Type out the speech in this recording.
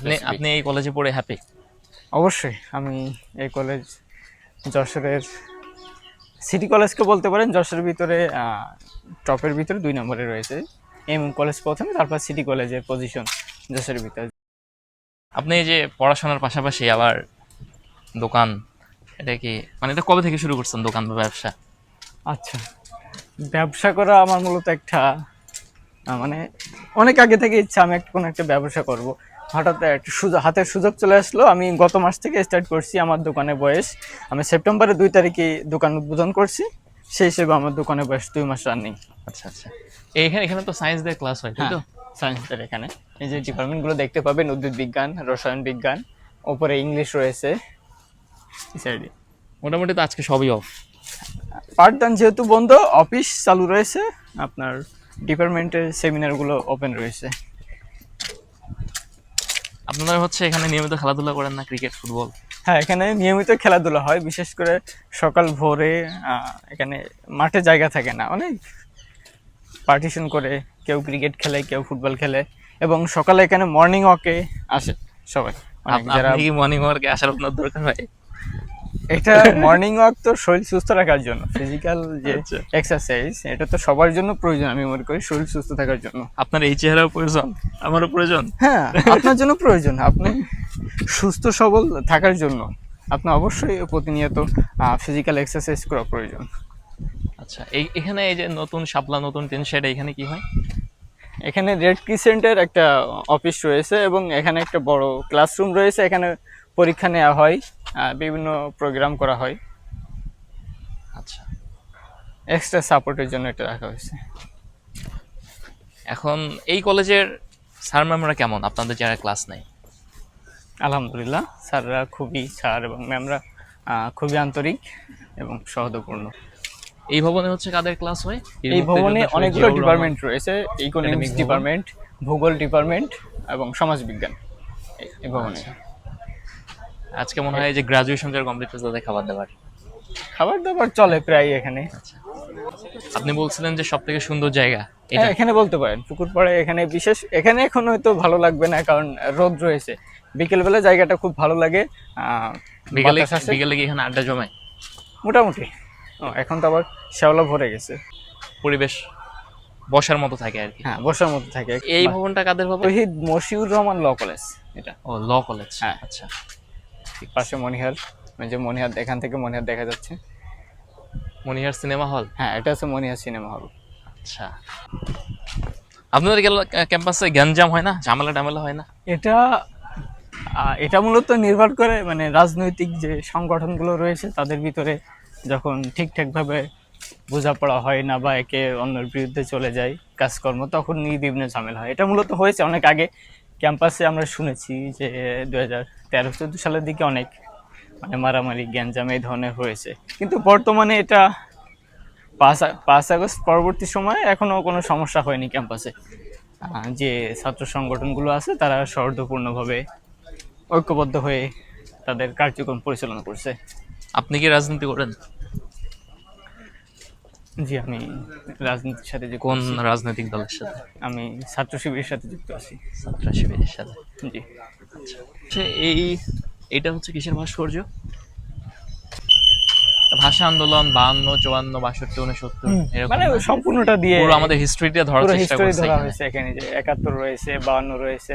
আপনি আপনি এই কলেজে পড়ে হ্যাপি অবশ্যই আমি এই কলেজ যশোরের সিটি কলেজকে বলতে পারেন যশোরের ভিতরে টপের ভিতরে দুই নম্বরে রয়েছে। এম কলেজ প্রথমে তারপর সিটি কলেজের পজিশন যশোরের ভিতরে। আপনি এই যে পড়াশোনার পাশাপাশি আবার দোকান এটা কি মানে এটা কবে থেকে শুরু করছেন দোকান বা ব্যবসা? আচ্ছা ব্যবসা করা আমার মূলত একটা মানে অনেক আগে থেকে ইচ্ছা আমি একটা কোনো একটা ব্যবসা করব। হঠাৎ একটা সুযোগ হাতের সুযোগ চলে আসলো। আমি গত মাস থেকে স্টার্ট করছি আমার দোকানে বয়স। আমি সেপ্টেম্বরের দুই তারিখে দোকান উদ্বোধন করছি। সেই হিসেবে আমার দোকানে বয়স দুই মাস রানিং আচ্ছা আচ্ছা। এইখানে এখানে তো সায়েন্স দিয়ে ক্লাস হয় তো? সায়েন্সের এখানে। এই যে ডিপার্টমেন্টগুলো দেখতে পাবেন উদ্ভিদ বিজ্ঞান রসায়ন বিজ্ঞান ওপরে ইংলিশ রয়েছে। মোটামুটি তো আজকে সবই অফ পাঠদান যেহেতু বন্ধ অফিস চালু রয়েছে। আপনার ডিপার্টমেন্টের সেমিনারগুলো ওপেন রয়েছে। আপনারা হচ্ছে এখানে নিয়মিত খেলাধুলা করেন না ক্রিকেট ফুটবল হ্যাঁ এখানে নিয়মিত খেলাধুলা হয় বিশেষ করে সকাল ভোরে আহ, এখানে মাঠে জায়গা থাকে না অনেক পার্টিশন করে কেউ ক্রিকেট খেলে কেউ ফুটবল খেলে এবং সকালে এখানে মর্নিং ওয়াকে আসে সবাই। যারা মর্নিং ওয়াকে আসার আপনার দরকার হয়? এটা মর্নিং ওয়াক তো শরীর সুস্থ রাখার জন্য ফিজিক্যাল যে আচ্ছা। এক্সারসাইজ এটা তো সবার জন্য প্রয়োজন আমি মনে করি শরীর সুস্থ থাকার জন্য। আপনার এই চেহারাও প্রয়োজন? আমারও প্রয়োজন? হ্যাঁ আপনার জন্য প্রয়োজন আপনি সুস্থ সবল থাকার জন্য। আপনার অবশ্যই প্রতিনিয়ত ফিজিক্যাল এক্সারসাইজ করা প্রয়োজন। আচ্ছা এই এখানে এই যে নতুন শাপলা নতুন টিন এখানে কি হয়? এখানে রেড ক্রিসেন্টের একটা অফিস রয়েছে এবং এখানে একটা বড় ক্লাসরুম রয়েছে এখানে পরীক্ষা নেওয়া হয়। বিভিন্ন প্রোগ্রাম করা হয়। আচ্ছা। এক্সট্রা সাপোর্টের জন্য এটা রাখা হয়েছে। এখন এই কলেজের স্যার ম্যামরা কেমন? আপনাদের যারা ক্লাস নেয়? আলহামদুলিল্লাহ স্যাররা খুবই স্যার এবং ম্যামরা খুবই আন্তরিক এবং সহদপূর্ণ এই ভবনে হচ্ছে কাদের ক্লাস হয়? এই ভবনে অনেকগুলো ডিপার্টমেন্ট রয়েছে ইকোনমিক্স। ডিপার্টমেন্ট ভূগোল ডিপার্টমেন্ট এবং সমাজবিজ্ঞান। এই- ভবনে। আচ্ছা। আজকে মনে হয় যে গ্রাজুয়েশন যারা কমপ্লিট করছে তাদের খাবার দাবার। খাবার দাবার চলে প্রায় এখানে। আপনি বলছিলেন যে সব থেকে সুন্দর জায়গা এটা। হ্যাঁ এখানে বলতে পারেন পুকুর পাড়ে এখানে বিশেষ এখানে এখন হয়তো ভালো লাগবে না কারণ রোদ রয়েছে। বিকেলবেলা জায়গাটা খুব ভালো লাগে। বিকেলে বিকেলে কি এখানে আড্ডা জমায়? মোটামুটি। এখন তো আবার শ্যাওলা ভরে গেছে। পরিবেশ বসার মতো থাকে আর কি। হ্যাঁ বসার মতো থাকে। এই ভবনটা কাদের ভবন? শহীদ মশিউর রহমান ল কলেজ এটা। ও ল কলেজ। হ্যাঁ। আচ্ছা। পাশে মনিহার যে মনিহার এখান থেকে মনিহার দেখা যাচ্ছে। মনিহার সিনেমা হল? হ্যাঁ এটা হচ্ছে মনিহার সিনেমা হল। আচ্ছা। আপনাদের ক্যাম্পাসে গ্যাঞ্জাম হয় না? ঝামেলা টামেলা হয় না? এটা এটা মূলত নির্ভর করে মানে রাজনৈতিক যে সংগঠনগুলো রয়েছে তাদের ভিতরে যখন ঠিকঠাকভাবে বোঝাপড়া হয় না বা একে অন্যের বিরুদ্ধে চলে যায় কাজকর্ম তখন নির্বিঘ্নে ঝামেলা হয়। এটা মূলত হয়েছে অনেক আগে। ক্যাম্পাসে আমরা শুনেছি যে দু হাজার তেরো, চোদ্দ সালের দিকে অনেক মানে মারামারি, গ্যাঞ্জাম এই ধরনের হয়েছে। কিন্তু বর্তমানে এটা পাঁচ পাঁচ আগস্ট পরবর্তী সময়ে এখনও কোনো সমস্যা হয়নি ক্যাম্পাসে। যে ছাত্র সংগঠনগুলো আছে, তারা সৌহার্দ্যপূর্ণভাবে ঐক্যবদ্ধ হয়ে তাদের কার্যক্রম পরিচালনা করছে। আপনি কি রাজনীতি করেন? জি আমি রাজনীতির সাথে যুক্ত কোন রাজনৈতিক দলের সাথে? আমি ছাত্র শিবিরের সাথে যুক্ত আছি। ছাত্র শিবিরের সাথে? জি। হচ্ছে এই এটা হচ্ছে কিসের ভাস্কর্য? ভাষা আন্দোলন বাহান্ন চুয়ান্ন বাষট্টি উনসত্তর মানে সম্পূর্ণটা দিয়ে আমাদের হিস্ট্রিটা ধরার চেষ্টা করছে এখানে যে একাত্তর রয়েছে বাহান্ন রয়েছে।